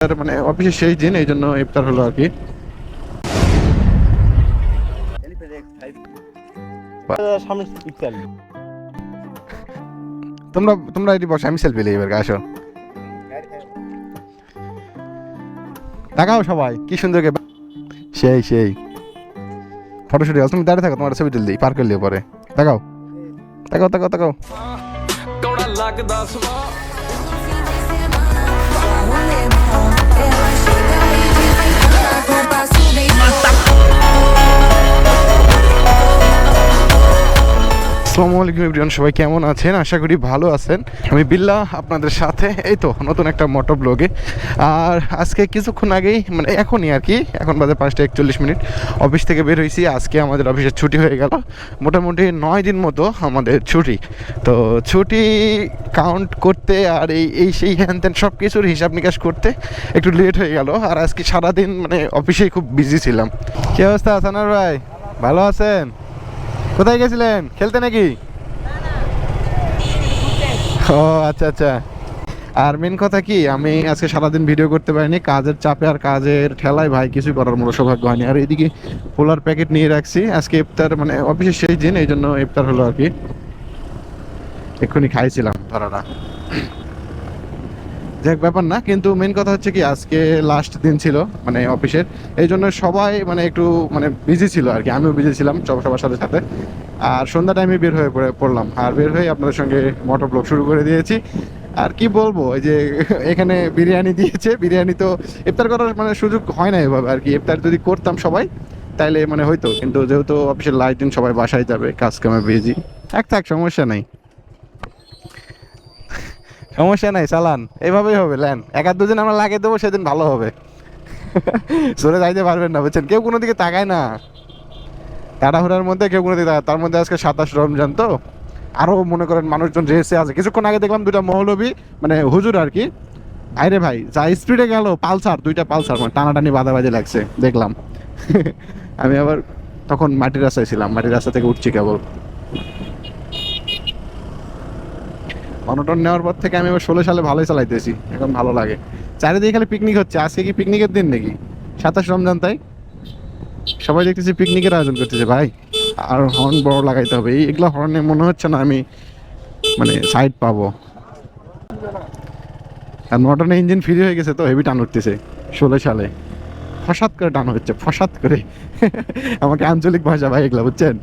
মানে অফিসের শেষ দিন, এই জন্য ইফতার হলো আর কি। তোমরা তোমরা এটি বসে, আমি সেলফি লিয়ে এবার, আসো। তাকাও সবাই, কি সুন্দর সেই সেই। ফটোশুট তুমি দাঁড়িয়ে থাকো, তোমার ছবি তুললি পার করলে পরে। তাকাও তাকাও তাকাও তাকাও ਕੌੜਾ আসসালামু আলাইকুম এভরিওয়ান, সবাই কেমন আছেন? আশা করি ভালো আছেন। আমি বিল্লা আপনাদের সাথে, এই তো, নতুন একটা মোটর ব্লগে আর আজকে কিছুক্ষণ আগেই মানে এখনই আর কি, এখন বাজে পাঁচটা একচল্লিশ মিনিট, অফিস থেকে বের হয়েছি, আজকে আমাদের অফিসের ছুটি হয়ে গেল। মোটামুটি নয় দিন মতো আমাদের ছুটি। তো ছুটি কাউন্ট করতে আর এই এই সেই হ্যান ত্যান সব কিছুর হিসাব নিকাশ করতে একটু লেট হয়ে গেল। আর আজকে সারাদিন মানে অফিসেই খুব বিজি ছিলাম। কী অবস্থা সানার ভাই? ভালো আছেন? কোথায় গেছিলেন? খেলতে নাকি? ও আচ্ছা আচ্ছা। আর মেন কথা কি, আমি আজকে সারাদিন ভিডিও করতে পারিনি। কাজের চাপে আর কাজের ঠেলায় ভাই কিছু করার মতো সৌভাগ্য হয়নি। আর এইদিকে পোলার প্যাকেট নিয়ে রাখছি। আজকে ইফতার মানে অফিসের শেষ দিন, এই জন্য ইফতার হলো আর কি। এক্ষুনি খাইছিলাম ধরাটা যাক, ব্যাপার না, কিন্তু মেন কথা হচ্ছে কি, আজকে লাস্ট দিন ছিল মানে অফিসের, এই জন্য সবাই মানে একটু মানে বিজি ছিল আর কি, আমিও বিজি ছিলাম সব সবার সাথে সাথে। আর সন্ধ্যা টাইমে বের হয়ে পড়ে- পড়লাম, আর বের হয়ে আপনাদের সঙ্গে মোটর ব্লগ শুরু করে দিয়েছি। আর কি বলব, এই যে এখানে বিরিয়ানি দিয়েছে, বিরিয়ানি তো ইফতার করার মানে সুযোগ হয় না এভাবে আর কি, ইফতার যদি করতাম সবাই, তাইলে মানে হয়তো কিন্তু যেহেতু অফিসের লাস্ট দিন সবাই বাসায় যাবে কাজ কামে বিজি থাক থাক, সমস্যা নাই। সমস্যা নাই, চালান। এইভাবেই হবে, ল্যান। এক আধ দুদিন আমরা লাগিয়ে দেবো, সেদিন ভালো হবে। সরে যাইতে পারবেন না, বুঝছেন? কেউ কোনো দিকে তাকায় না। তাড়াহুড়ার মধ্যে কেউ কোনো দিকে তাকায় তার মধ্যে আজকে সাতাশ রমজান তো। আরও মনে করেন মানুষজন রেসে আছে। কিছুক্ষণ আগে দেখলাম দুইটা মৌলবী মানে হুজুর আর কি। আরে ভাই, যা স্পিডে গেল, পালসার, দুইটা পালসার মানে টানাটানি বাদাবাজি লাগছে, দেখলাম। আমি আবার তখন মাটির রাস্তায় ছিলাম, মাটির রাস্তা থেকে উঠছি কেবল। অনটন নেওয়ার পর থেকে আমি এবার ষোলো সালে ভালোই চালাইতেছি, এখন ভালো লাগে। চারিদিকে খালি পিকনিক হচ্ছে, আজকে কি পিকনিকের দিন নাকি? সাতাশ রমজান তাই? সবাই দেখতেছি পিকনিকের আয়োজন করতেছে, ভাই। আর হর্ন বড় লাগাইতে হবে, এই এগুলো হর্নে মনে হচ্ছে না আমি মানে সাইড পাবো। আর নটনে ইঞ্জিন ফ্রি হয়ে গেছে তো হেভি টান উঠতেছে, ষোলো সালে। ফসাদ করে টান হচ্ছে, ফসাদ করে। আমাকে আঞ্চলিক ভাষা ভাই এগুলো, বুঝছেন?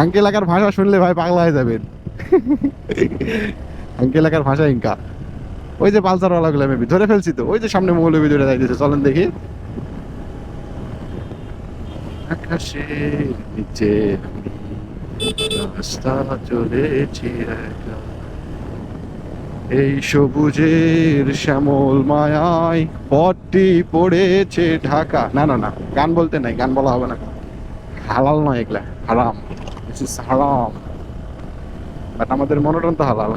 আঙ্কেল এলাকার ভাষা শুনলে ভাই পাগলা হয়ে যাবেন। আঙ্কেল এলাকার ভাষা ইনকা। ওই যে পালসারগুলো মেবি ধরে ফেলছি তো। ওই যে সামনে মৌলবি ধরে চলেন দেখি। আকাশের নিচে রাস্তা চলেছি। এই সবুজের শ্যামল মায়ায় পথটি পড়েছে ঢাকা। না না না, গান বলতে নাই, গান বলা হবে না। হালাল নয় এগুলা, হারাম। হারাম বাট আমাদের মনোটন তো হালাল।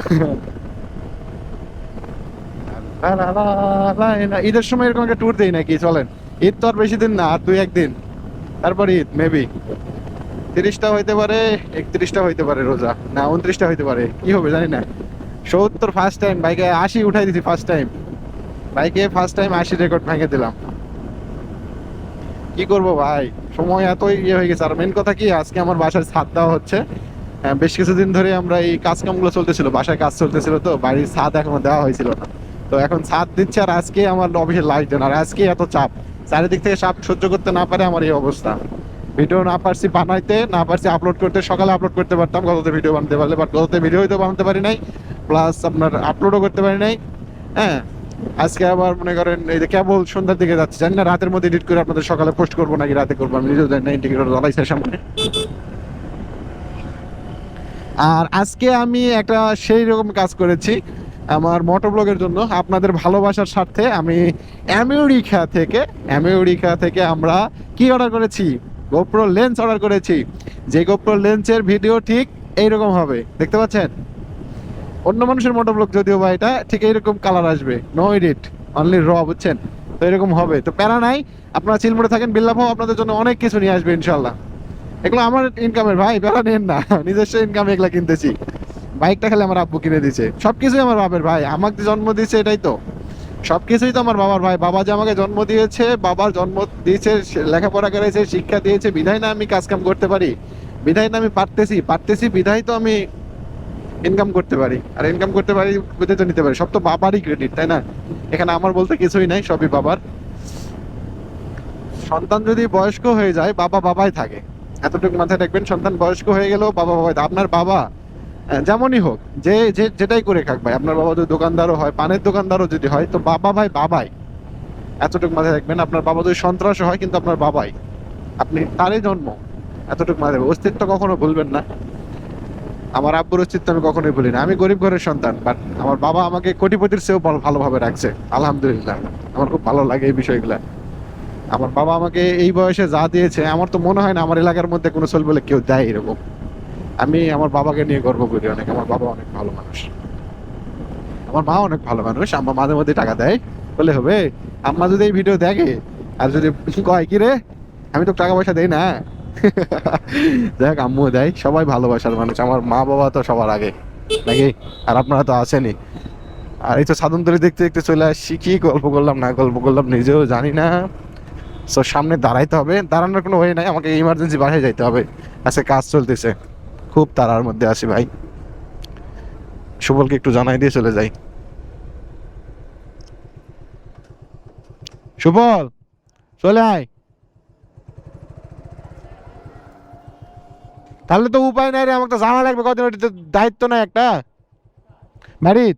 ঈদের সময় এরকম একটা ট্যুর দেই নাকি? চলেন। ঈদ তো আর বেশি দিন না, আর দুই, একদিন। তারপর ঈদ মেবি তিরিশটা হইতে পারে, একত্রিশটা হইতে পারে রোজা। না, উনত্রিশটা হইতে পারে। কি হবে, জানি না। সত্তর ফার্স্ট টাইম বাইকে আশি উঠাই দিছি ফার্স্ট টাইম বাইকে ফার্স্ট টাইম আশি রেকর্ড ভেঙে দিলাম। কি করব ভাই? সময় এতই ইয়ে হয়ে গেছে। আর মেন কথা কি, আজকে আমার বাসায় ছাদ দেওয়া হচ্ছে। বেশ কিছুদিন ধরে আমরা এই কাজ কামগুলো চলতেছিল, বাসায় কাজ চলতেছিল তো বাড়ির ছাদ এখনও দেওয়া হয়েছিল না। তো এখন ছাদ দিচ্ছে আর আজকে আমার অফিসের লাইট দেন, আর আজকে এত চাপ। চারিদিক থেকে চাপ সহ্য করতে না পারে আমার এই অবস্থা। ভিডিও না পারছি বানাইতে, না পারছি আপলোড করতে, সকালে আপলোড করতে পারতাম গততে ভিডিও বানাতে পারলে বাট গততে ভিডিও হয়তো বানাতে পারি নাই প্লাস আপনার আপলোডও করতে পারি নাই। হ্যাঁ আজকে আবার মনে করেন এই যে কেবল সন্ধ্যার দিকে যাচ্ছে, জানি না রাতের মধ্যে এডিট করে আপনাদের সকালে পোস্ট করব নাকি রাতে করব, আমি নিজেও জানি না ইন্টিগ্রেটর জ্বালাইছে সামনে। আর আজকে আমি একটা সেই রকম কাজ করেছি আমার মোটর ব্লগের জন্য। আপনাদের ভালোবাসার স্বার্থে আমি আমেরিকা থেকে আমেরিকা থেকে আমরা কি অর্ডার করেছি? গোপ্রো লেন্স অর্ডার করেছি। যে গোপ্রো লেন্সের ভিডিও ঠিক এইরকম হবে, দেখতে পাচ্ছেন? অন্য মানুষের মোটর ব্লগ যদিও বা এটা, ঠিক এইরকম কালার আসবে। নো এডিট অনলি র বুঝছেন? তো এরকম হবে। তো প্যারা নাই, আপনারা চিলমোড়ে থাকেন বিল্লাভ আপনাদের জন্য অনেক কিছু নিয়ে আসবে ইনশাল্লাহ এগুলো আমার ইনকামের ভাই প্যারা নেন না। নিজস্ব ইনকাম এগুলা কিনতেছি। বাইকটা খালি আমার আব্বু কিনে দিছে। সবকিছুই আমার বাপের ভাই। আমাকে জন্ম দিয়েছে এটাই তো। সবকিছুই তো আমার বাবার ভাই। বাবা যে আমাকে জন্ম দিয়েছে, বাবার জন্ম দিয়েছে লেখাপড়া করেছে, শিক্ষা দিয়েছে, বিধায় না আমি কাজকাম করতে পারি। বিধায় না আমি পারতেছি। পারতেছি বিধায় তো আমি ইনকাম করতে পারি। আর ইনকাম করতে পারি তো নিতে পারি। সব তো বাবারই ক্রেডিট তাই না? এখানে আমার বলতে কিছুই নাই, সবই বাবার। সন্তান যদি বয়স্ক হয়ে যায়, বাবা বাবাই থাকে। এতটুকু মাথায় রাখবেন, সন্তান বয়স্ক হয়ে গেলেও বাবা থাকে। আপনার বাবা যেমনই হোক, যে যে, যেটাই করে খাক ভাই, আপনার বাবা যদি দোকানদারও হয়, পানের দোকানদারও যদি হয়, তো বাবা ভাই বাবাই। এতটুকু মাথায় রাখবেন, আপনার বাবা যদি সন্ত্রাস হয়, কিন্তু আপনার বাবাই। আপনি, তারই জন্ম, এতটুকু মাথায় রাখবেন। অস্তিত্ব কখনো ভুলবেন না। আমার আব্বুর অস্তিত্ব আমি কখনোই ভুলি না। আমি গরিব ঘরের সন্তান বাট আমার বাবা আমাকে কোটিপতির চেয়েও ভালো- ভালোভাবে রাখছে, আলহামদুলিল্লাহ। আমার খুব ভালো লাগে এই বিষয়গুলা। আমার বাবা আমাকে এই বয়সে যা দিয়েছে, আমার তো মনে হয় না আমার এলাকার মধ্যে কোনো চল বলে কেউ দেয় এরকম। আমি আমার বাবাকে নিয়ে গর্ব করি অনেক, আমার বাবা অনেক ভালো মানুষ। আমার মা অনেক ভালো মানুষ, আম্মা মাঝে মধ্যে টাকা দেয়। বলে হবে, আম্মা যদি এই ভিডিও দেখে, আর যদি কয়, কি রে? আমি তো টাকা পয়সা দেই না? দেখ আম্মু দেয়। সবাই ভালোবাসার মানুষ। আমার মা বাবা তো সবার আগে। নাকি? আর আপনারা তো আছেনই। আর এই তো সাধন দেখতে দেখতে চলে আসছি। কি গল্প করলাম, না গল্প করলাম নিজেও জানি না। সো সামনে দাঁড়াইতে হবে। দাঁড়ানোর কোনো ওয়ে নাই। আমাকে ইমার্জেন্সি বাসায় যাইতে হবে। আজকে কাজ চলতেছে। খুব তাড়ার মধ্যে আছি ভাই। সুবলকে একটু জানাই দিয়ে চলে যাই। সুবল, চলে আয়। তাহলে তো উপায় নাই রে, আমাকে তো জানা লাগবে কদিন ওটা তো দায়িত্ব নাই একটা। ম্যারিড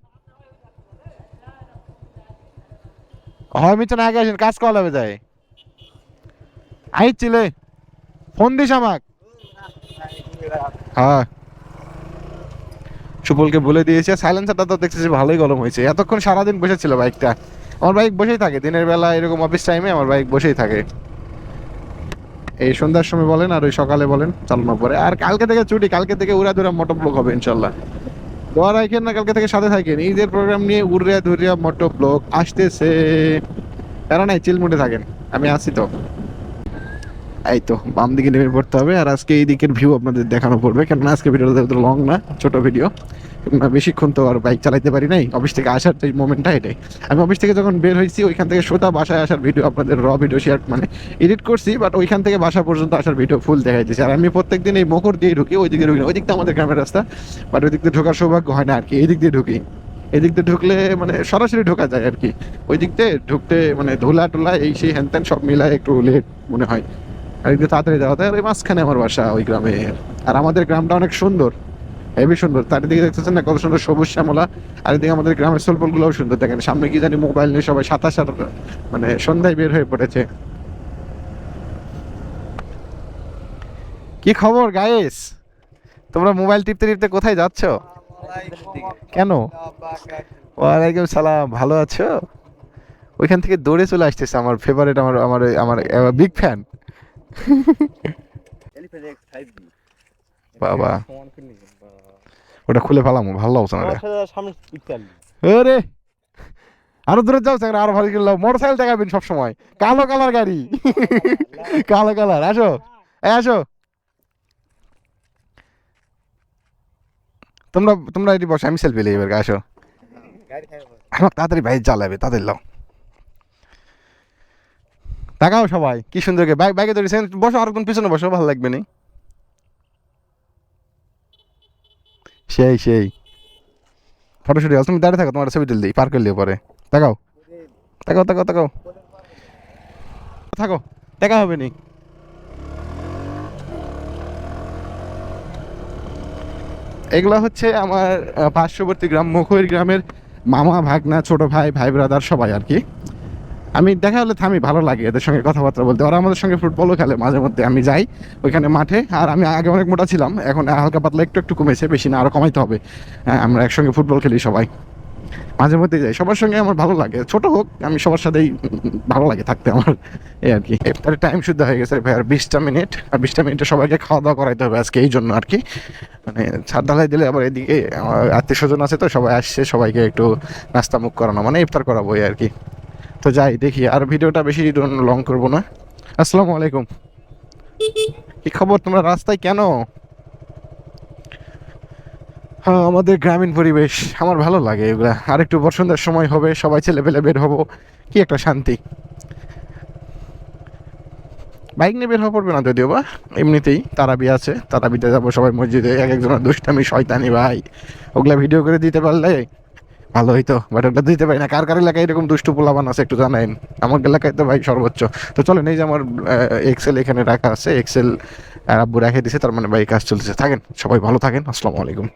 হয় মিছে না আগে আসেন, কাজ করা লাগবে যায় আইছিলে ফোন দিস আমাক। হ্যাঁ। সুপলকে বলে দিয়েছে সাইলেন্সারটা তো দেখতেছি ভালোই গরম হয়েছে। এতক্ষণ সারাদিন বসেছিল বাইকটা। আমার বাইক বসেই থাকে, দিনের বেলা এরকম অফিস টাইমে আমার বাইক বসেই থাকে। এই সন্ধ্যার সময় বলেন আর ওই সকালে বলেন, চালানোর পরে। আর কালকে থেকে ছুটি, কালকে থেকে উড়া দুরা মোটো হবে ইনশাল্লাহ দোয়া রাখেন না, কালকে থেকে সাথে থাকেন। ঈদের প্রোগ্রাম নিয়ে উড়িয়া ধুরিয়া মোটো ব্লক আসতেছে। এরা নাই চিলমুটে থাকেন। আমি আসি তো। এই তো, বাম দিকে নেমে পড়তে হবে, আর আজকে এই দিকের ভিউ আপনাদের দেখানো পড়বে, কেননা আজকে ভিডিওটা লং না, ছোট ভিডিও না বেশিক্ষণ তো আর বাইক চালাইতে পারি নাই অফিস থেকে আসার যে মোমেন্টটা এটাই। আমি অফিস থেকে যখন বের হয়েছি, ওইখান থেকে সোজা বাসায় আসার ভিডিও আপনাদের র ভিডিও শেয়ার মানে এডিট করছি বাট ওইখান থেকে বাসা পর্যন্ত আসার ভিডিও ফুল দেখাই দিয়েছি আর আমি প্রত্যেক দিন এই মকর দিয়ে ঢুকি ওই দিকে ঢুকি ওই দিকটা আমাদের গ্রামের রাস্তা বাট ওই দিক দিয়ে ঢোকার সৌভাগ্য হয় না আর কি এই দিক দিয়ে ঢুকি। এই দিক দিয়ে ঢুকলে মানে সরাসরি ঢোকা যায় আর কি। ওই দিক দিয়ে ঢুকতে মানে ধুলা টুলা এই সেই হ্যান সব মিলায় একটু লেট মনে হয়। আর একটু তাড়াতাড়ি যাওয়া ওই মাঝখানে আমার বাসা, ওই গ্রামে। আর আমাদের গ্রামটা অনেক সুন্দর হেবি সুন্দর। চারিদিকে দেখতেছেন না, কত সুন্দর সবুজ শ্যামলা। আর এদিকে আমাদের গ্রামের সোলপল গুলোও সুন্দর, দেখেন, সামনে কি জানি মোবাইল নিয়ে সবাই সাতাশ মানে সন্ধ্যায় বের হয়ে পড়েছে। কি খবর গাইস তোমরা মোবাইল টিপতে টিপতে কোথায় যাচ্ছ? কেন? ওয়ালাইকুম সালাম, ভালো আছো? ওইখান থেকে দৌড়ে চলে আসতেছে আমার ফেভারিট আমার আমার আমার বিগ ফ্যান বাবা। ওটা খুলে ফেলাম ভালো লাগছে না রে। আরে দূরে যাও স্যার আরও ভালো করে মোটর সাইকেল দেখাবেন সব সময় কালো কালার গাড়ি। কালো কালার আসো। আসো। তোমরা তোমরা এটি বসো আমি সেলফি এবার আসো। আমার তাড়াতাড়ি বাইক চালাবে তাদের লাও। তাকাও সবাই, কি সুন্দর বাইক বাইকে ধরেছেন, বসো, আর কোন পিছনে বসো, ভালো লাগবে নি। সেই সেই। ফটোশুট তুমি দাঁড়িয়ে থাকো, তোমার ছবি তুলে দিই পার করলে পরে। তাকাও তাকাও তাকাও তাকাও থাকো, দেখা হবে নি। এগুলা হচ্ছে আমার পার্শ্ববর্তী গ্রাম মুখৈর গ্রামের মামা, ভাগনা, ছোট ভাই ভাই ব্রাদার সবাই আর কি। আমি দেখা হলে থামি ভালো লাগে এদের সঙ্গে কথাবার্তা বলতে। ওরা আমাদের সঙ্গে ফুটবলও খেলে মাঝে মধ্যে আমি যাই ওইখানে মাঠে। আর আমি আগে অনেক মোটা ছিলাম এখন হালকা পাতলা একটু একটু কমেছে বেশি না আরও কমাইতে হবে। হ্যাঁ, আমরা একসঙ্গে ফুটবল খেলি সবাই। মাঝে মধ্যে যাই। সবার সঙ্গে আমার ভালো লাগে। ছোট হোক আমি সবার সাথেই ভালো লাগে থাকতে আমার এই আর কি। ইফতারের টাইম শুদ্ধ হয়ে গেছে ভাই আর বিশটা মিনিট। আর বিশটা মিনিটে সবাইকে খাওয়া দাওয়া করাইতে হবে আজকে এই জন্য আর কি। মানে ছাদ ঢালাই দিলে আবার এদিকে আত্মীয় স্বজন আছে তো সবাই আসছে সবাইকে একটু নাস্তা মুখ করানো মানে ইফতার করাবো আর কি। তো যাই, দেখি। আর ভিডিওটা বেশি লং করব না। আসসালামু আলাইকুম। কি খবর? তোমরা রাস্তায় কেন? হ্যাঁ আমাদের গ্রামীণ পরিবেশ, আমার ভালো লাগে এগুলা। আর একটু বসন্তের সময় হবে, সবাই ছেলে পেলে বের হব। কি একটা শান্তি। বাইক নিয়ে বের হওয়া পড়বে না যদিও বা, এমনিতেই তারাবি আছে, তারাবিতে যাব সবাই মসজিদে, এক একজনের দুষ্টামি, শয়তানি ভাই। ওগুলা ভিডিও করে দিতে পারলে ভালো হইতো বাট ওটা দিতে পারি না। কার কার এলাকায় এরকম দুষ্টু পোলাবান আছে একটু জানাইন। আমার এলাকায় তো ভাই সর্বোচ্চ। তো চলেন, এই যে আমার এক্সেল এখানে রাখা আছে এক্সেল আব্বু রেখে দিছে, তার মানে ভাই কাজ চলছে থাকেন, সবাই ভালো থাকেন, আসসালামু আলাইকুম।